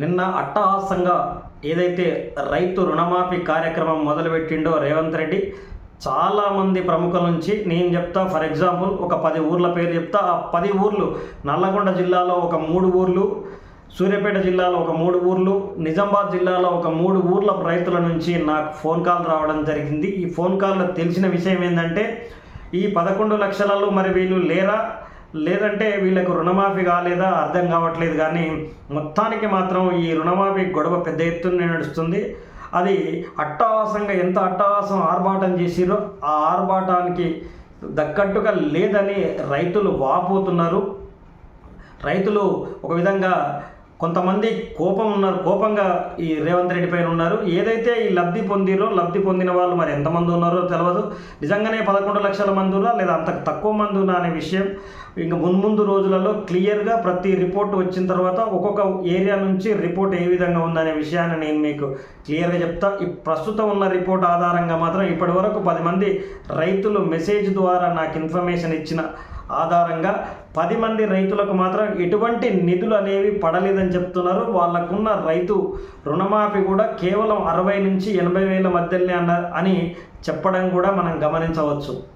నిన్న అట్టహాసంగా ఏదైతే రైతు రుణమాఫీ కార్యక్రమం మొదలుపెట్టిండో రేవంత్ రెడ్డి చాలామంది ప్రముఖుల నుంచి నేను చెప్తా ఫర్ ఎగ్జాంపుల్ ఒక పది ఊర్ల పేరు చెప్తా ఆ పది ఊర్లు నల్లగొండ జిల్లాలో ఒక మూడు ఊర్లు సూర్యాపేట జిల్లాలో ఒక మూడు ఊర్లు నిజామాబాద్ జిల్లాలో ఒక మూడు ఊర్ల రైతుల నుంచి నాకు ఫోన్ కాల్ రావడం జరిగింది. ఈ ఫోన్ కాల్లో తెలిసిన విషయం ఏంటంటే ఈ పదకొండు లక్షలలో మరి వీళ్ళు లేరా? లేదంటే వీళ్ళకు రుణమాఫీ కాలేదా అర్థం కావట్లేదు కానీ మొత్తానికి మాత్రం ఈ రుణమాఫీ గొడవ పెద్ద ఎత్తున నడుస్తుంది. అది అట్టహాసంగా ఎంత అట్టహాసం ఆర్భాటం చేసిరో ఆ ఆర్భాటానికి దక్కట్టుగా లేదని రైతులు వాపోతున్నారు. రైతులు ఒక విధంగా కొంతమంది కోపం ఉన్నారు కోపంగా ఈ రేవంత్ రెడ్డి పైన ఉన్నారు. ఏదైతే ఈ లబ్ధి పొందిరో లబ్ధి పొందిన వాళ్ళు మరి ఎంతమంది ఉన్నారో తెలియదు నిజంగానే పదకొండు లక్షల మంది ఉన్నా లేదా అంత తక్కువ మంది ఉన్నా అనే విషయం ఇంకా మున్ముందు రోజులలో క్లియర్గా ప్రతి రిపోర్ట్ వచ్చిన తర్వాత ఒక్కొక్క ఏరియా నుంచి రిపోర్ట్ ఏ విధంగా ఉందనే విషయాన్ని నేను మీకు క్లియర్గా చెప్తా. ఈ ప్రస్తుతం ఉన్న రిపోర్ట్ ఆధారంగా మాత్రం ఇప్పటి వరకు పది మంది రైతులు మెసేజ్ ద్వారా నాకు ఇన్ఫర్మేషన్ ఇచ్చిన ఆధారంగా పది మంది రైతులకు మాత్రం ఎటువంటి నిధులు అనేవి పడలేదని చెప్తున్నారు. వాళ్ళకున్న రైతు రుణమాఫీ కూడా కేవలం అరవై నుంచి ఎనభై వేల మధ్యలోనే అన్న అని చెప్పడం కూడా మనం గమనించవచ్చు.